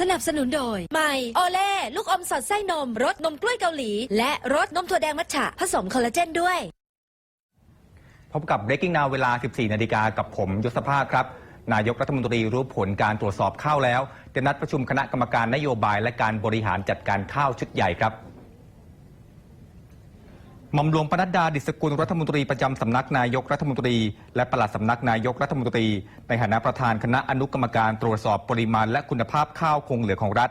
สนับสนุนโดยใหม่โอเล่ลูกอมสอดไส้นมรสนมกล้วยเกาหลี และรสนมถั่วแดงมัทฉะผสมคอลลาเจนด้วย พบกับ Breaking Now เวลา 14 นาฬิกากับผมยศภาคครับ นายกรัฐมนตรีรู้ผลการตรวจสอบข้าวแล้ว จะนัดประชุมคณะกรรมการนโยบายและการบริหารจัดการข้าวชุดใหญ่ครับ หม่อมหลวงปนัดดาดิษกุลรัฐมนตรีประจำสำนักนายกรัฐมนตรี และปลัดสำนักนายกรัฐมนตรี ในฐานะประธานคณะอนุกรรมการตรวจสอบปริมาณและคุณภาพข้าวคงเหลือของรัฐ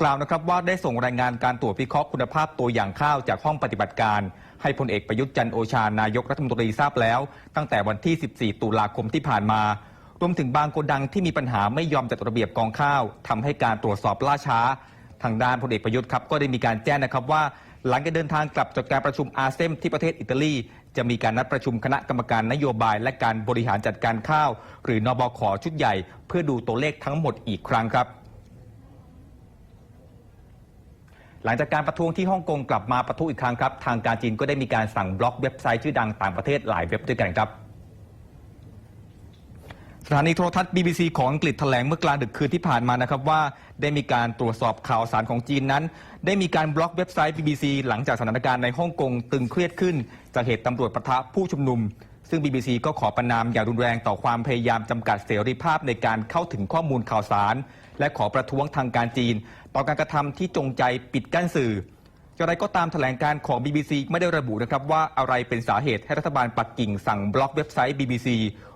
กล่าวนะครับว่าได้ส่งรายงานการตรวจวิเคราะห์คุณภาพตัวอย่างข้าวจากห้องปฏิบัติการ ให้พลเอกประยุทธ์จันโอชานายกรัฐมนตรีทราบแล้ว ตั้งแต่วันที่ 14 ตุลาคมที่ผ่านมารวมถึงบางโกดังที่มีปัญหาไม่ยอมจัดระเบียบกองข้าวทำให้การตรวจสอบล่าช้า ทางด้านพลเอกประยุทธ์ครับก็ได้มีการแจ้งนะครับว่า หลังจากเดินทางกลับจากการประชุมอาเซมที่ประเทศอิตาลี จะมีการนัดประชุมคณะกรรมการนโยบาย และการบริหารจัดการข้าว หรือนบขชุดใหญ่ เพื่อดูตัวเลขทั้งหมดอีกครั้งครับหลังจากการประท้วงที่ฮ่องกงกลับมาประท้วงอีกครั้งครับ ทางการจีนก็ได้มีการสั่งบล็อกเว็บไซต์ชื่อดังต่างประเทศหลายเว็บด้วยกันครับ สถานีโทรทัศน์ BBC ของอังกฤษแถลงเมื่อกลางดึกคืนที่ผ่านมานะครับว่าได้มีการตรวจสอบข่าวสารของจีนนั้น ได้มีการบล็อกเว็บไซต์ BBC หลังจากสถานการณ์ในฮ่องกงตึงเครียดขึ้น จากเหตุตำรวจปะทะผู้ชุมนุม ซึ่ง BBC ก็ขอประนามอย่างรุนแรงต่อความพยายามจำกัดเสรีภาพในการเข้าถึงข้อมูลข่าวสาร และขอประท้วงทางการจีน ต่อการกระทำที่จงใจปิดกั้นสื่อ อย่างไรก็ตามแถลงการของ BBC ไม่ได้ระบุนะครับว่าอะไรเป็นสาเหตุให้รัฐบาลปักกิ่งสั่งบล็อกเว็บไซต์ BBC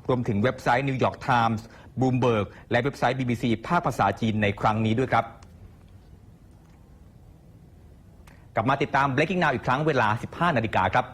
รวมถึงเว็บไซต์ New York Times Bloomberg และเว็บไซต์ BBC ภาคภาษาจีนในครั้งนี้ด้วยครับ กลับมาติดตาม Breaking Now อีกครั้งเวลา 15 นาฬิกาครับ